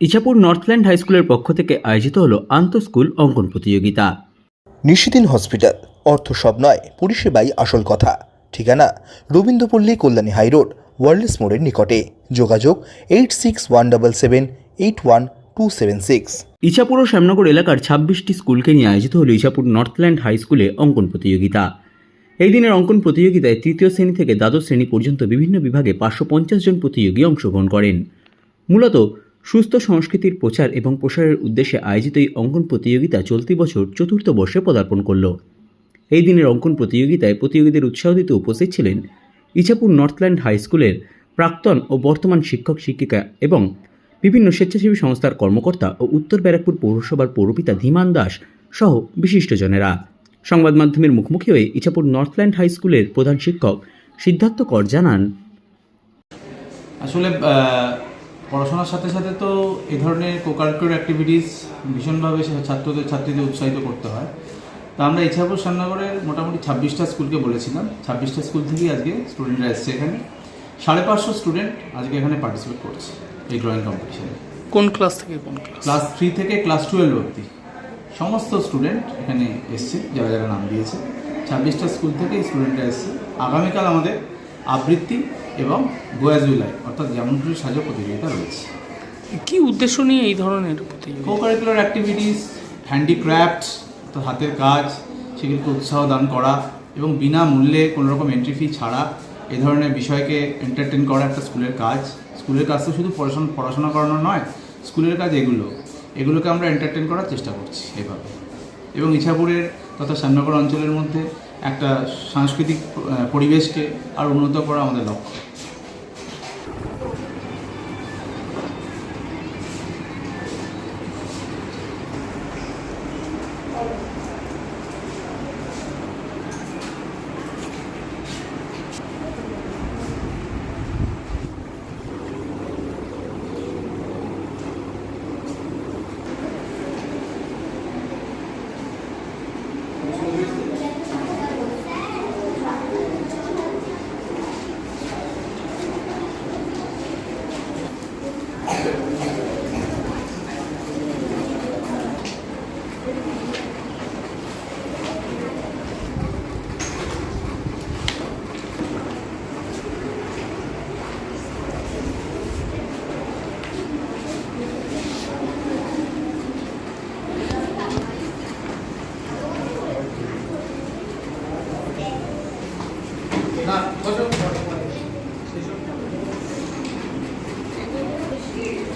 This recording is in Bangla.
ইছাপুর নর্থল্যান্ড হাই স্কুলের পক্ষ থেকে আয়োজিত হলো আন্তঃস্কুল অঙ্কন প্রতিযোগিতা। নিশিদিন হসপিটাল অর্থ সব নয় পরিষেবাই আসল কথা। ঠিকানা রবীন্দ্রপল্লী কল্যাণী হাইরোড ওয়ার্ল্ডস মোড়ের নিকটে। যোগাযোগ eight six one double seven eight one two seven six. Ichhapur ও শ্যামনগর এলাকার ছাব্বিশটি স্কুলকে নিয়ে আয়োজিত হলো ইছাপুর নর্থল্যান্ড হাই স্কুলে অঙ্কন প্রতিযোগিতা। এই দিনের অঙ্কন প্রতিযোগিতায় তৃতীয় শ্রেণি থেকে দ্বাদশ শ্রেণি পর্যন্ত বিভিন্ন বিভাগে পাঁচশো পঞ্চাশ জন প্রতিযোগী অংশগ্রহণ করেন। মূলত সুস্থ সংস্কৃতির প্রচার এবং প্রসারের উদ্দেশ্যে আয়োজিত এই অঙ্কন প্রতিযোগিতা চলতি বছর চতুর্থ বর্ষে পদার্পণ করল। এই দিনের অঙ্কন প্রতিযোগিতায় প্রতিযোগীদের উৎসাহ দিতে উপস্থিত ছিলেন ইছাপুর নর্থল্যান্ড হাই স্কুলের প্রাক্তন ও বর্তমান শিক্ষক, শিক্ষিকা এবং বিভিন্ন স্বেচ্ছাসেবী সংস্থার কর্মকর্তা ও উত্তর ব্যারাকপুর পৌরসভার পৌরপিতা ধীমান দাস সহ বিশিষ্টজনেরা। সংবাদ মাধ্যমের মুখোমুখি হয়ে ইছাপুর নর্থল্যান্ড হাই স্কুলের প্রধান শিক্ষক সিদ্ধার্থ কর জানান, আসলে পড়াশোনার সাথে সাথে তো এ ধরনের কোকারিকুলার অ্যাক্টিভিটিস ভীষণভাবে সে ছাত্রদের ছাত্রীদের উৎসাহিত করতে হয়। তো আমরা ইছাপুর শ্যামনগরের মোটামুটি ছাব্বিশটা স্কুলকে বলেছিলাম। ছাব্বিশটা স্কুল থেকেই আজকে স্টুডেন্টরা এসছে এখানে। সাড়ে পাঁচশো স্টুডেন্ট আজকে এখানে পার্টিসিপেট করছে এই ড্রয়িং কম্পিটিশনে কোন ক্লাস থেকে কোন ক্লাস ক্লাস থ্রি থেকে ক্লাস টুয়েলভ অবধি। সমস্ত স্টুডেন্ট এখানে এসছে যারা যারা নাম দিয়েছে। ছাব্বিশটা স্কুল থেকে স্টুডেন্টরা এসছে। আগামীকাল আমাদের আবৃত্তি এবং গোয়াজ উইলাই অর্থাৎ যেমন খুশি সাজো প্রতিযোগিতা রয়েছে। কি উদ্দেশ্য নিয়ে এই ধরনের প্রতিযোগিতা? কো কারিকুলার অ্যাক্টিভিটিস হ্যান্ডিক্রাফট অর্থাৎ হাতের কাজ সেগুলিকে উৎসাহ দান করা এবং বিনামূল্যে কোনো রকম এন্ট্রি ফি ছাড়া এ ধরনের বিষয়কে এন্টারটেন করা একটা স্কুলের কাজ। স্কুলের কাজ তো শুধু পড়াশোনা পড়াশোনা করানো নয় স্কুলের কাজ এগুলো এগুলোকে আমরা এন্টারটেন করার চেষ্টা করছি এভাবে। এবং ইছাপুরের তথা শ্যামনগর অঞ্চলের মধ্যে একটা সাংস্কৃতিক পরিবেশকে আর উন্নত করা আমাদের লক্ষ্য। years.